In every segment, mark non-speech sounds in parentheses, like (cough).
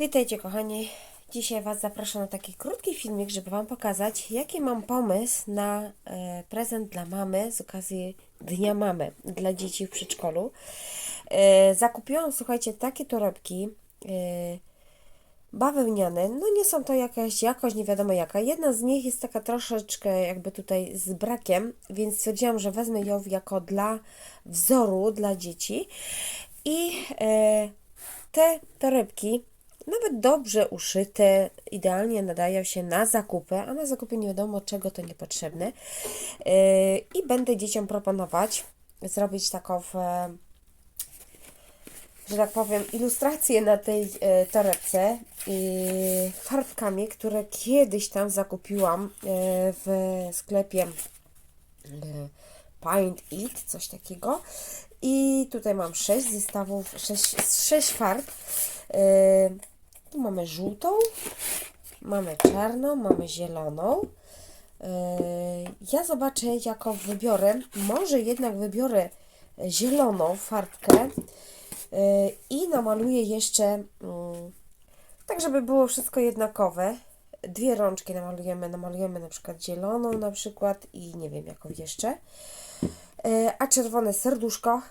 Witajcie kochani. Dzisiaj Was zapraszam na taki krótki filmik, żeby Wam pokazać, jaki mam pomysł na e, prezent dla mamy z okazji Dnia Mamy dla dzieci w przedszkolu. E, zakupiłam, słuchajcie, takie torebki e, bawełniane. No nie są to jakaś jakość, nie wiadomo jaka. Jedna z nich jest taka troszeczkę jakby tutaj z brakiem, więc stwierdziłam, że wezmę ją jako dla wzoru dla dzieci. I te torebki, nawet dobrze uszyte, idealnie nadają się na zakupy, a na zakupy nie wiadomo czego to niepotrzebne. E, I będę dzieciom proponować zrobić taką, e, że tak powiem, ilustrację na tej e, torebce farbkami, które kiedyś tam zakupiłam e, w sklepie Paint It, coś takiego. I tutaj mam sześć zestawów, sześć, sześć farb. Yy, tu mamy żółtą, mamy czarną, mamy zieloną. Yy, ja zobaczę, jaką wybiorę. Może jednak wybiorę zieloną farbkę yy, i namaluję jeszcze, mm, tak żeby było wszystko jednakowe. Dwie rączki namalujemy, namalujemy na przykład zieloną na przykład i nie wiem jaką jeszcze. E, a czerwone serduszko,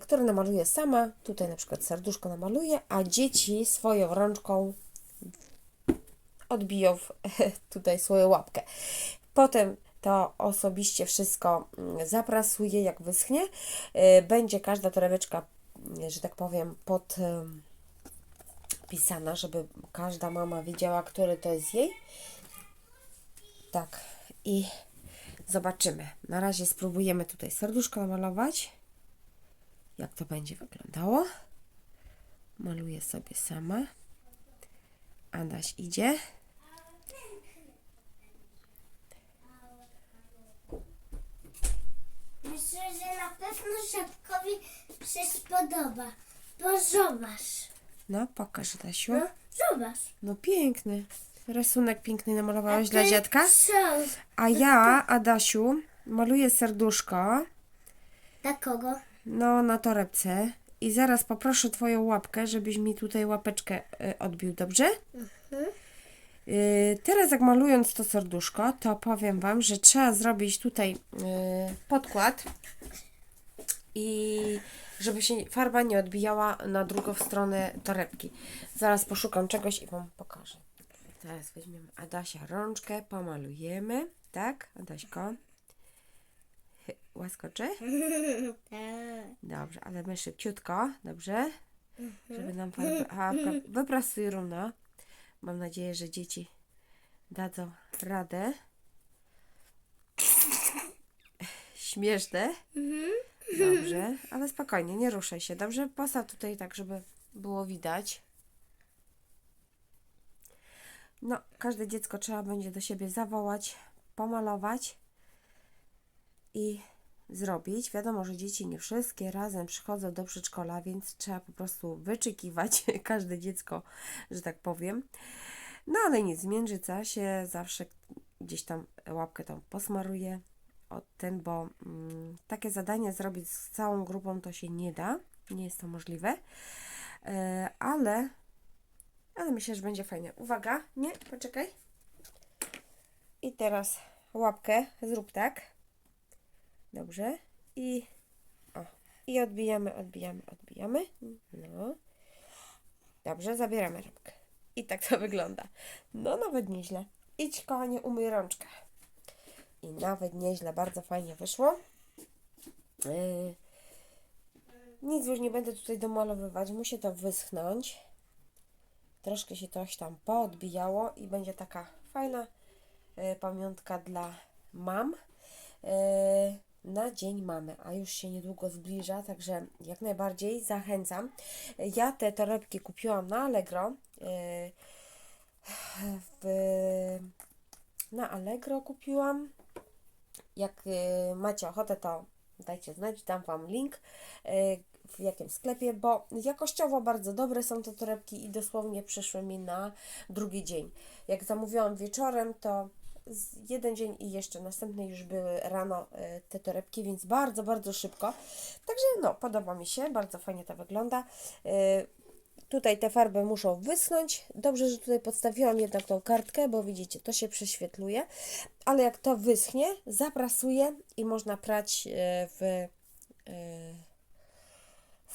które namaluję sama. Tutaj na przykład serduszko namaluję, a dzieci swoją rączką odbiją (laughs) tutaj swoją łapkę. Potem to osobiście wszystko mm, zaprasuję, jak wyschnie. E, Będzie każda torebeczka, mm, że tak powiem, pod pisana, żeby każda mama wiedziała, który to jest jej. Tak. I zobaczymy. Na razie spróbujemy tutaj serduszko namalować. Jak to będzie wyglądało. Maluję sobie sama. Adaś idzie. Myślę, że na pewno Żabkowi się spodoba. Bo zobacz. No, pokaż Adasiu. No, zobacz. No piękny. Rysunek piękny namalowałeś dla dziadka. Co? A ja, Adasiu, maluję serduszko. Dla kogo? No, na torebce. I zaraz poproszę Twoją łapkę, żebyś mi tutaj łapeczkę y, odbił, dobrze? Y, teraz jak malując to serduszko, to powiem Wam, że trzeba zrobić tutaj y, podkład i żeby się farba nie odbijała na drugą stronę torebki. Zaraz poszukam czegoś i Wam pokażę. Teraz weźmiemy Adasia rączkę, pomalujemy, tak? Adaśko. Łaskoczy? (laughs) Tak. Dobrze, ale my szybciutko, dobrze? Żeby nam farbę... (laughs) A, pra- wyprasuj równo. Mam nadzieję, że dzieci dadzą radę. Śmieszne. Dobrze, (laughs) ale spokojnie, nie ruszaj się. Dobrze, postaw tutaj tak, żeby było widać. No, każde dziecko trzeba będzie do siebie zawołać, pomalować i zrobić. Wiadomo, że dzieci nie wszystkie razem przychodzą do przedszkola, więc trzeba po prostu wyczekiwać (laughs) każde dziecko, że tak powiem. No ale nic, w międzyczasie zawsze gdzieś tam łapkę tą posmaruję od ten, bo mm, takie zadanie zrobić z całą grupą to się nie da, nie jest to możliwe, e, ale, ale myślę, że będzie fajnie. Uwaga, nie, poczekaj. I teraz łapkę zrób tak. Dobrze. I o. I odbijamy, odbijamy, odbijamy. No. Dobrze, zabieramy rączkę. I tak to (laughs) wygląda. No nawet nieźle. Idź kochanie, umyj rączkę. I nawet nieźle, bardzo fajnie wyszło. Yy, nic już nie będę tutaj domalowywać, musi to wyschnąć. Troszkę się coś tam poodbijało i będzie taka fajna yy, pamiątka dla mam. Yy, na Dzień Mamy, a już się niedługo zbliża, także jak najbardziej zachęcam. Ja te torebki kupiłam na Allegro. yy, W, na Allegro kupiłam. Jak yy, macie ochotę, to dajcie znać, dam Wam link yy, w jakim sklepie, bo jakościowo bardzo dobre są te torebki i dosłownie przyszły mi na drugi dzień. Jak zamówiłam wieczorem, to jeden dzień i jeszcze następny już były rano y, te torebki, więc bardzo, bardzo szybko. Także no, podoba mi się, bardzo fajnie to wygląda. Y, Tutaj te farby muszą wyschnąć. Dobrze, że tutaj podstawiłam jednak tą kartkę, bo widzicie, to się prześwietluje. Ale jak to wyschnie, zaprasuję i można prać e, w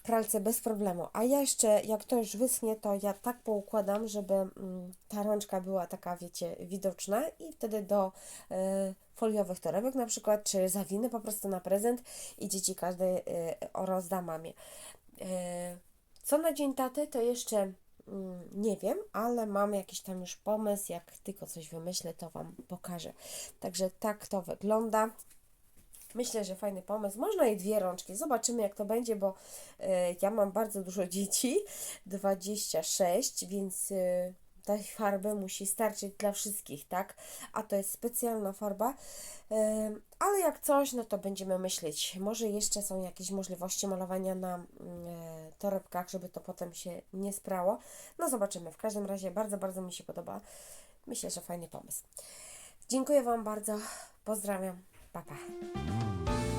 pralce bez problemu. A ja jeszcze, jak to już wyschnie, to ja tak poukładam, żeby mm, ta rączka była taka, wiecie, widoczna i wtedy do e, foliowych torebek na przykład, czy zawinę po prostu na prezent i dzieci każdy e, rozda mamie. E, co na dzień taty, to jeszcze mm, nie wiem, ale mam jakiś tam już pomysł. Jak tylko coś wymyślę, to Wam pokażę. Także tak to wygląda. Myślę, że fajny pomysł. Można i dwie rączki. Zobaczymy, jak to będzie, bo e, ja mam bardzo dużo dzieci (laughs) 26, więc e, tej farby musi starczyć dla wszystkich, tak? A to jest specjalna farba. E, ale jak coś, no to będziemy myśleć. Może jeszcze są jakieś możliwości malowania na mm, torebkach, żeby to potem się nie sprało. No zobaczymy. W każdym razie bardzo, bardzo mi się podoba. Myślę, że fajny pomysł. Dziękuję Wam bardzo. Pozdrawiam. 爸爸